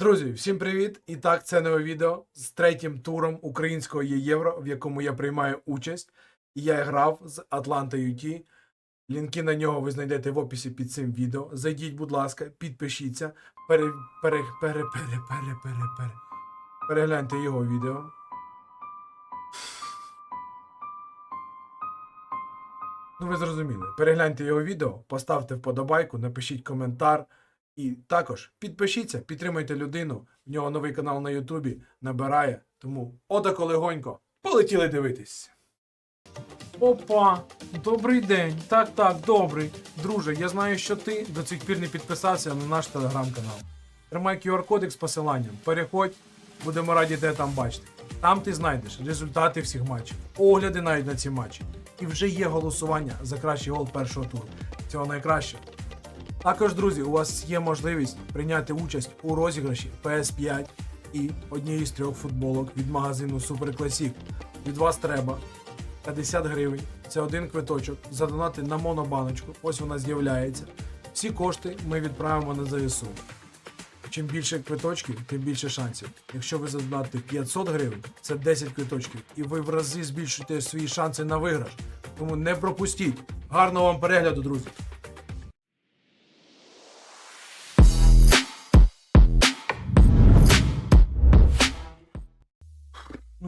Друзі, всім привіт! І так, це нове відео з третім туром українського євро, в якому я приймаю участь. І я грав з Атланта UT. Лінки на нього ви знайдете в описі під цим відео. Зайдіть, будь ласка, підпишіться, пере, пере, пере, пере, пере, пере, пере. перегляньте його відео. Ну, ви зрозуміли. Перегляньте його відео, поставте вподобайку, напишіть коментар. І також підпишіться, підтримуйте людину. В нього новий канал на Ютубі набирає. Тому отако легонько. Полетіли дивитись. Опа, добрий день. Так, так, добрий. Друже, я знаю, що ти до цих пір не підписався на наш телеграм-канал. Тримай QR-кодик з посиланням. Переходь, будемо раді тебе там бачити. Там ти знайдеш результати всіх матчів, огляди навіть на ці матчі. І вже є голосування за кращий гол першого туру. Цього найкращого. Також, друзі, у вас є можливість прийняти участь у розіграші PS5 і однієї з трьох футболок від магазину Super Classic. Від вас треба 50 гривень. Це один квиточок. Задонати на монобаночку. Ось вона з'являється. Всі кошти ми відправимо на ЗСУ. Чим більше квиточків, тим більше шансів. Якщо ви задонатите 500 гривень, це 10 квиточків, і ви в рази збільшуєте свої шанси на виграш. Тому не пропустіть. Гарного вам перегляду, друзі!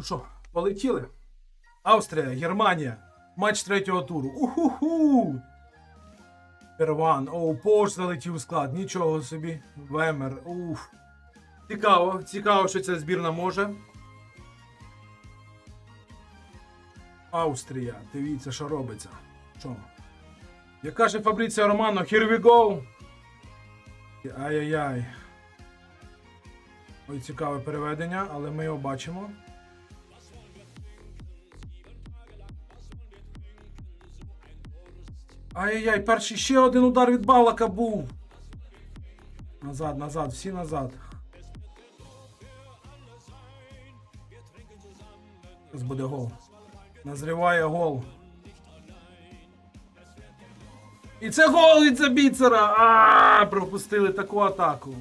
Ну що, полетіли? Австрія, Германія. Матч третього туру. Уху-ху! Перван. Оу, Пош залетів у склад. Нічого собі. Вемер. Уф. Цікаво, цікаво, що ця збірна може. Австрія. Дивіться, що робиться. Що? Як каже Фабріціо Романо, here we go. Ай-яй-яй. Ой, цікаве переведення, але ми його бачимо. Ай-яй-яй, перший ще один удар від Балака був. Назад, назад, всі назад. Зараз буде гол. Назріває гол. І це гол від Забіцера! А, пропустили таку атаку.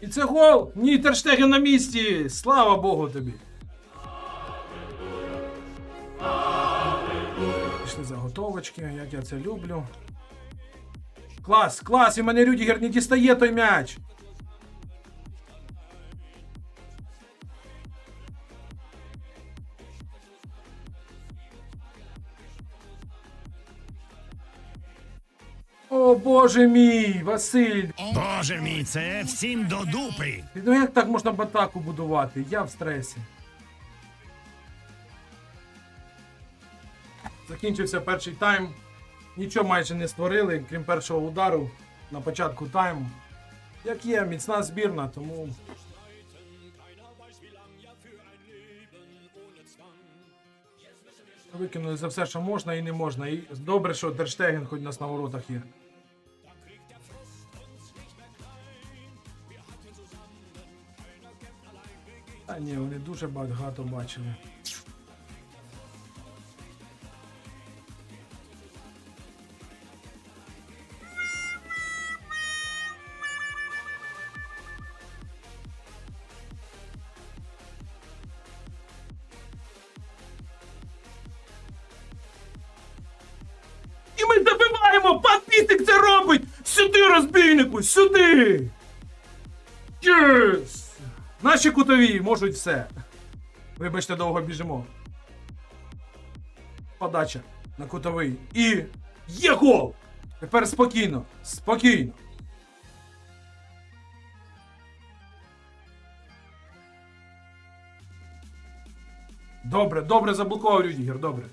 І це гол! Ні, Терштеген на місці! Слава Богу тобі! Пішли заготовочки, як я це люблю. Клас, клас! І мене Рюдігер не дістає той м'яч! О боже мій, Василь! Боже мій, це всім до дупи. Ну як так можна батаку будувати? Я в стресі. Закінчився перший тайм. Нічого майже не створили, крім першого удару на початку тайму. Як є, міцна збірна, тому. Викинули за все, що можна і не можна. І добре, що Дерштеген хоч нас на воротах є. Та ні, вони дуже багато бачили. Забиваємо! Це робить! Сюди, розбійнику! Сюди! Єс! Наші кутові можуть все. Вибачте, довго біжимо. Подача на кутовий. І. Є гол! Тепер спокійно. Спокійно. Добре, добре заблокував Рюдігер, добре.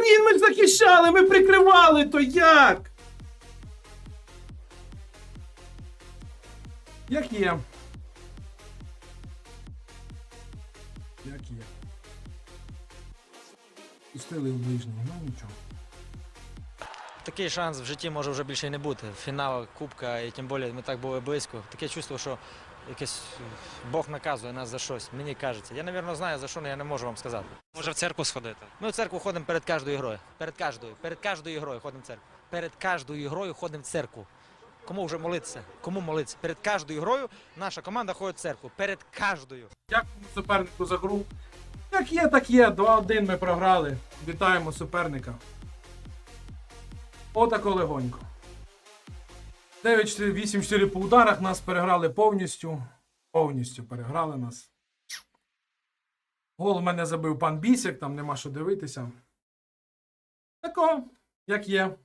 Блін, ми ж захищали, ми прикривали, то як? Як є. Як є. Пустили в ближнього, ну нічого. Такий шанс в житті може вже більше і не бути. Фінал Кубка, і тим більше ми так були близько. Таке чувство, що якесь Бог наказує нас за щось. Мені кажеться. Я, напевно, знаю за що, але я не можу вам сказати. Може в церкву сходити? Ми в церкву ходимо перед кожною грою. Перед кожною. Перед кожною грою ходимо в церкву. Перед кожною грою ходимо в церкву. Кому вже молитися? Кому молитися? Перед кожною грою наша команда ходить в церкву. Перед кожною. Дякуємо супернику за гру. Як є, так є. 2-1 ми програли. Вітаємо суперника. Отако легонько. 9-8-4 по ударах нас переграли повністю. Повністю переграли нас. Гол у мене забив пан Бісяк, там нема що дивитися. Тако, як є.